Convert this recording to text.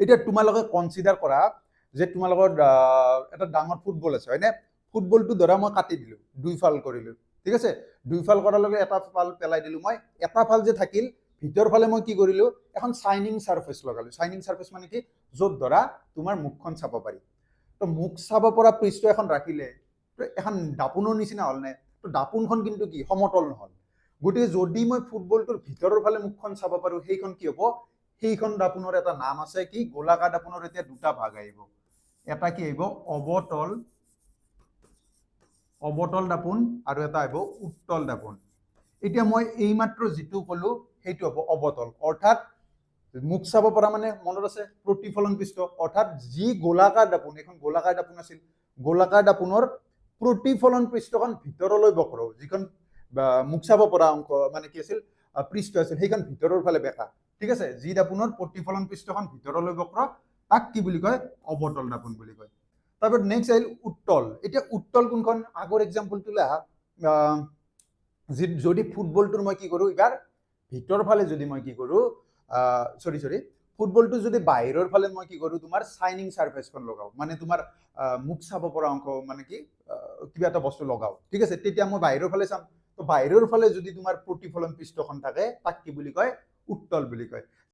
এতিয়া তোমালোকে কনচিডাৰ কৰা যে তোমালোকৰ এটা ডাঙৰ ফুটবল আছে, হয়নে? ফুটবলটো ধৰা মই কাটি দিলোঁ, দুই ফাল কৰিলোঁ, ঠিক আছে? দুই ফাল কৰাৰ লগে এটা ফাল পেলাই দিলোঁ মই, এটা ফাল যে থাকিল, ভিতৰ ফালে মই কি কৰিলোঁ? এখন চাইনিং চাৰ্ফেচ লগালোঁ। চাইনিং চাৰ্ফেচ মানে কি? য'ত ধৰা তোমাৰ মুখখন চাব পাৰি। তো মুখ চাব পৰা পৃষ্ঠ এখন ৰাখিলে, তো এখন দাপোনৰ নিচিনা হ'ল নে? তো দাপোনখন কিন্তু কি? সমতল নহ'ল। গতিকে যদি মই ফুটবলটোৰ ভিতৰৰ ফালে মুখখন চাব পাৰোঁ, সেইখন কি হ'ব? সেইখন দাপোনৰ এটা নাম আছে কি? গোলাকাৰ দাপোনৰ এতিয়া দুটা ভাগ আহিব। এটা কি আহিব? অৱতল অৱতল দাপোন আৰু এটা আহিব উত্তল দাপোন। এতিয়া মই এইমাত্ৰ যিটো ক'লো, সেইটো হ'ব অৱতল। অৰ্থাৎ মুখ চাব পৰা মানে মনত আছে? প্ৰতিফলন পৃষ্ঠ। অৰ্থাৎ, যি গোলাকাৰ দাপোন, এইখন গোলাকাৰ দাপোন আছিল গোলাকাৰ দাপোনৰ প্ৰতিফলন পৃষ্ঠখন ভিতৰলৈ বক্ৰ। যিখন মুখ চাব পৰা অংশ মানে কি আছিল? পৃষ্ঠ আছিল, সেইখন ভিতৰৰ ফালে বেকা ঠিক আছে? যি দাপোনৰ প্ৰতিফলন পৃষ্ঠখন ভিতৰলৈ বক্ৰ, তাক কি বুলি কয়? অৱতল দাপোন বুলি কয়। তাৰপিছত নেক্সট আহিল উত্তল। এতিয়া উত্তল কোনখন? আগৰ এক্সাম্পলটোলৈ আহা। যি- যদি ফুটবলটোৰ মই কি কৰোঁ এইবাৰ? ভিতৰ ফালে যদি মই কি কৰোঁ চৰি চৰি ফুটবলটো যদি বাহিৰৰ ফালে মই কি কৰোঁ, তোমাৰ চাইনিং চাৰ্ফেচখন লগাওঁ। মানে তোমাৰ মুখ চাব পৰা অংশ মানে কি কিবা এটা বস্তু লগাওঁ। ঠিক আছে? তেতিয়া মই বাহিৰৰ ফালে চাম। তো বাহিৰৰ ফালে যদি তোমাৰ প্ৰতিফলন পৃষ্ঠখন থাকে, তাক কি বুলি কয়? উত্তল বুলি কয়।